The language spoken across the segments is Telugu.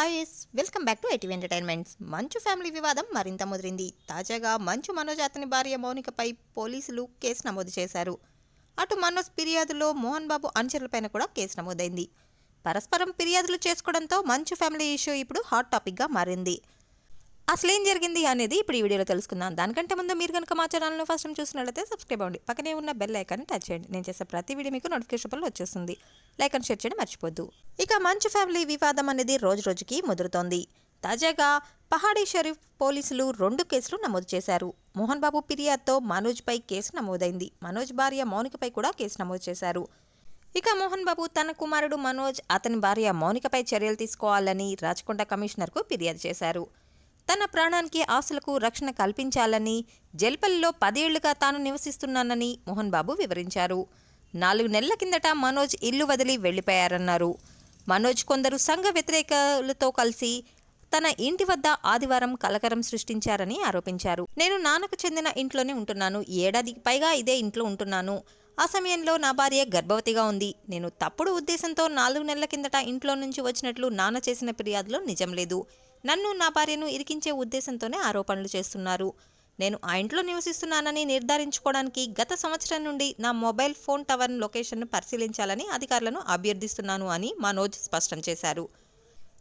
Hi yes welcome back to ఎయిటీవ్ entertainments Manchu family వివాదం మరింత ముదిరింది. తాజాగా మంచు మనోజ్ అతని భార్య మౌనికపై పోలీసులు కేసు నమోదు చేశారు. అటు మనోజ్ ఫిర్యాదులో మోహన్ బాబు అనుచరులపైన కూడా కేసు నమోదైంది. పరస్పరం ఫిర్యాదులు చేసుకోవడంతో మంచు ఫ్యామిలీ ఇష్యూ ఇప్పుడు హాట్ టాపిక్గా మారింది. అసలు ఏం జరిగింది అనేది ఇప్పుడు ఈ వీడియోలో తెలుసుకుందాం. దానికంటే ముందు మీరు కనుక మా ఛానల్ను ఫస్ట్ టైం చూసినట్లయితే సబ్స్క్రైబ్ అవ్వండి. పక్కనే ఉన్న బెల్ ఐకాన్ని టచ్ చేయండి. నేను చేసే ప్రతి వీడియో మీకు నోటిఫికేషన్ వచ్చేస్తుంది. లైక్ అండ్ షేర్ చేయడం మర్చిపోద్దు. ఇక మంచు ఫ్యామిలీ వివాదం అనేది రోజు రోజుకి ముదురుతోంది. తాజాగా పహాడీ షరీఫ్ పోలీసులు రెండు కేసులు నమోదు చేశారు. మోహన్ బాబు ఫిర్యాదుతో మనోజ్పై కేసు నమోదైంది. మనోజ్ భార్య మౌనికపై కూడా కేసు నమోదు చేశారు. ఇక మోహన్ బాబు తన కుమారుడు మనోజ్ అతని భార్య మౌనికపై చర్యలు తీసుకోవాలని రాచకొండ కమిషనర్కు ఫిర్యాదు చేశారు. తన ప్రాణానికి ఆస్తులకు రక్షణ కల్పించాలని జల్పల్లిలో పదేళ్ళుగా తాను నివసిస్తున్నానని మోహన్ బాబు వివరించారు. నాలుగు నెలల కిందట మనోజ్ ఇల్లు వదిలి వెళ్ళిపోయారన్నారు మనోజ్ కొందరు సంఘ వ్యతిరేకలతో కలిసి తన ఇంటి వద్ద ఆదివారం కలకరం సృష్టించారని ఆరోపించారు. నేను నాన్నకు చెందిన ఇంట్లోనే ఉంటున్నాను. ఏడాదికి పైగా ఇదే ఇంట్లో ఉంటున్నాను. ఆ సమయంలో నా భార్య గర్భవతిగా ఉంది. నేను తప్పుడు ఉద్దేశంతో నాలుగు నెలల కిందట ఇంట్లో నుంచి వచ్చినట్లు నాన్న చేసిన ఫిర్యాదులో నిజం లేదు. నన్ను నా భార్యను ఇరికించే ఉద్దేశంతోనే ఆరోపణలు చేస్తున్నారు. నేను ఆ ఇంట్లో నివసిస్తున్నానని నిర్ధారించుకోవడానికి గత సంవత్సరం నుండి నా మొబైల్ ఫోన్ టవర్ లొకేషన్ను పరిశీలించాలని అధికారులను అభ్యర్థిస్తున్నాను అని మనోజ్ స్పష్టం చేశారు.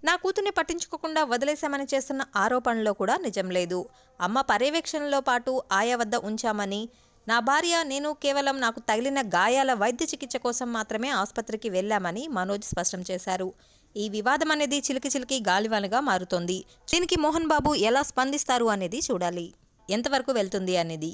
నా కూతుర్ని పట్టించుకోకుండా వదిలేశామని చేస్తున్న ఆరోపణలో కూడా నిజం లేదు. అమ్మ పర్యవేక్షణలో పాటు ఆయా వద్ద ఉంచామని నా భార్య నేను కేవలం నాకు తగిలిన గాయాల వైద్య చికిత్స కోసం మాత్రమే ఆసుపత్రికి వెళ్ళామని మనోజ్ స్పష్టం చేశారు. ఈ వివాదం అనేది చిలికి చిలికి గాలివానగా మారుతోంది. దీనికి మోహన్ బాబు ఎలా స్పందిస్తారు అనేది చూడాలి. ఎంతవరకు వెళ్తుంది అనేది